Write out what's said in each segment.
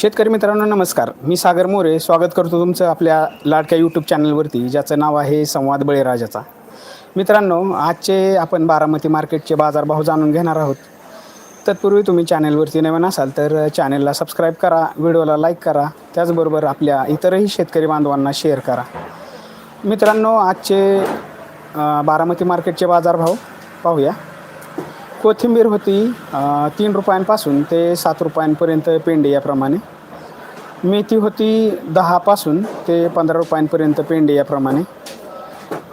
शेतकरी मित्रांनो नमस्कार. मी सागर मोरे. स्वागत करतो तुमचं आपल्या लाडक्या यूट्यूब चॅनलवरती ज्याचं नाव आहे संवाद बळीराजाचा. मित्रांनो आजचे आपण बारामती मार्केटचे बाजारभाव जाणून घेणार आहोत. तत्पूर्वी तुम्ही चॅनलवरती नवीन असाल तर चॅनलला सबस्क्राईब करा व्हिडिओला लाईक करा त्याचबरोबर आपल्या इतरही शेतकरी बांधवांना शेअर करा. मित्रांनो आजचे बारामती मार्केटचे बाजारभाव पाहूया. कोथिंबीर होती तीन रुपयांपासून ते सात रुपयांपर्यंत पेंडी याप्रमाणे. मेथी होती दहापासून ते पंधरा रुपयांपर्यंत पेंडी याप्रमाणे.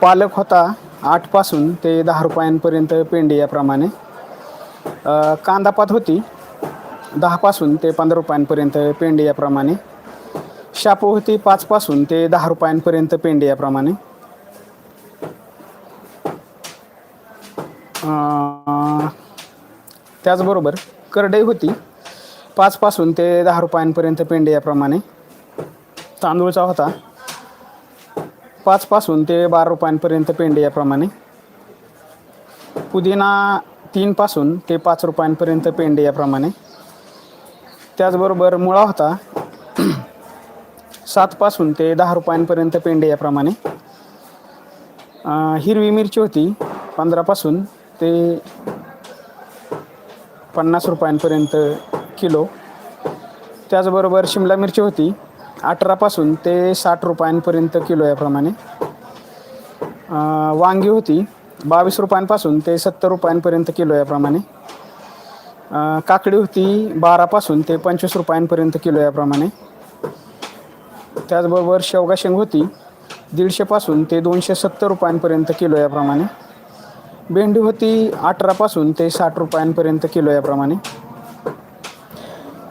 पालक होता आठपासून ते दहा रुपयांपर्यंत पेंडी याप्रमाणे. कांदापात होती दहापासून ते पंधरा रुपयांपर्यंत पेंडी याप्रमाणे. शापू होती पाचपासून ते दहा रुपयांपर्यंत पेंडी याप्रमाणे. त्याचबरोबर करडई होती पाचपासून ते दहा रुपयांपर्यंत पेंडे याप्रमाणे. तांदूळचा होता. पाचपासून ते बारा रुपयांपर्यंत पेंडे याप्रमाणे. पुदिना तीनपासून ते पाच रुपयांपर्यंत पेंडे याप्रमाणे. त्याचबरोबर मुळा होता. सातपासून ते दहा रुपयांपर्यंत पेंडे याप्रमाणे. हिरवी मिरची होती पंधरापासून ते पन्नास रुपयांपर्यंत किलो. त्याचबरोबर शिमला मिरची होती अठरापासून ते साठ रुपयांपर्यंत किलो याप्रमाणे. वांगी होती बावीस रुपयांपासून ते सत्तर रुपयांपर्यंत किलो याप्रमाणे. काकडी होती बारापासून ते पंचवीस रुपयांपर्यंत किलो याप्रमाणे. त्याचबरोबर शेवगा शेंग होती दीडशेपासून ते दोनशे सत्तर रुपयांपर्यंत किलो याप्रमाणे. भेंडी होती अठरापासून ते साठ रुपयांपर्यंत किलो याप्रमाणे.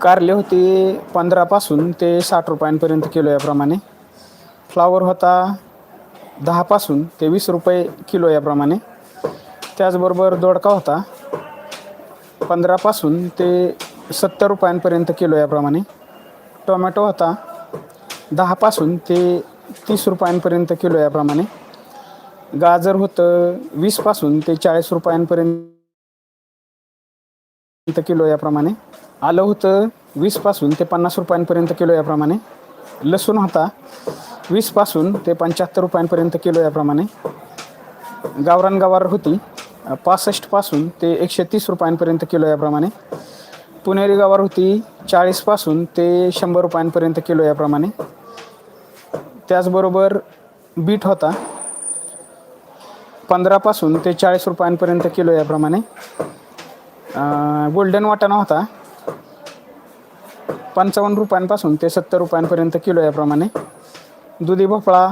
कारले होते पंधरापासून ते साठ रुपयांपर्यंत किलो याप्रमाणे. फ्लावर होता दहापासून ते वीस रुपये किलो याप्रमाणे. त्याचबरोबर दोडका होता पंधरापासून ते सत्तर रुपयांपर्यंत किलो याप्रमाणे. टोमॅटो होता दहापासून ते तीस रुपयांपर्यंत किलो याप्रमाणे. गाजर होतं वीसपासून ते चाळीस रुपयांपर्यंत किलो याप्रमाणे. आलं होतं वीसपासून ते पन्नास रुपयांपर्यंत किलो याप्रमाणे. लसूण होता वीसपासून ते पंच्याहत्तर रुपयांपर्यंत किलो याप्रमाणे. गावरान गवार होती पासष्टपासून ते एकशे तीस रुपयांपर्यंत किलो याप्रमाणे. पुणेरी गवार होती चाळीसपासून ते शंभर रुपयांपर्यंत किलो याप्रमाणे. त्याचबरोबर बीट होता पंधरापासून ते चाळीस रुपयांपर्यंत किलो याप्रमाणे. गोल्डन वाटाणा होता पंचावन्न रुपयांपासून ते सत्तर रुपयांपर्यंत किलो याप्रमाणे. दुधी भोपळा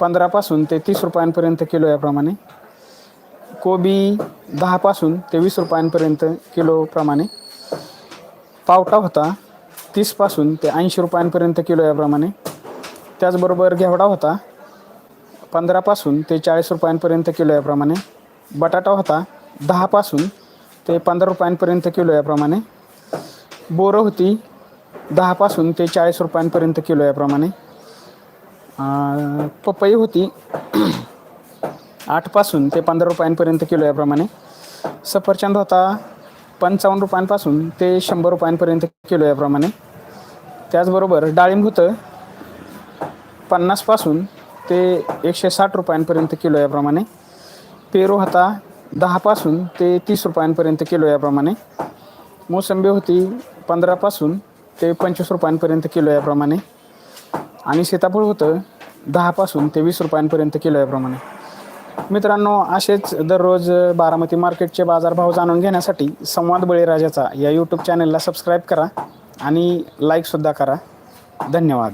पंधरापासून ते तीस रुपयांपर्यंत किलो याप्रमाणे. कोबी दहापासून ते वीस रुपयांपर्यंत किलोप्रमाणे पावटा होता तीसपासून ते ऐंशी रुपयांपर्यंत किलो याप्रमाणे. त्याचबरोबर घेवडा होता पंधरापासून ते चाळीस रुपयांपर्यंत किलो याप्रमाणे. बटाटा होता दहापासून ते पंधरा रुपयांपर्यंत किलो याप्रमाणे. बोरं होती. दहापासून ते चाळीस रुपयांपर्यंत किलो याप्रमाणे. पपई होती. आठपासून ते पंधरा रुपयांपर्यंत किलो याप्रमाणे. सफरचंद होता पंचावन्न रुपयांपासून ते शंभर रुपयांपर्यंत किलो याप्रमाणे. त्याचबरोबर डाळिंब होतं पन्नासपासून ते एकशे साठ रुपयांपर्यंत किलो याप्रमाणे. पेरू होता दहापासून ते तीस रुपयांपर्यंत किलो याप्रमाणे. मोसंबी होती पंधरापासून ते पंचवीस रुपयांपर्यंत किलो याप्रमाणे. आणि सीताफळ होतं दहापासून ते वीस रुपयांपर्यंत किलो याप्रमाणे. मित्रांनो असेच दररोज बारामती मार्केटचे बाजारभाव जाणून घेण्यासाठी संवाद बळीराजाचा या यूट्यूब चॅनलला सबस्क्राईब करा आणि लाईकसुद्धा करा. धन्यवाद.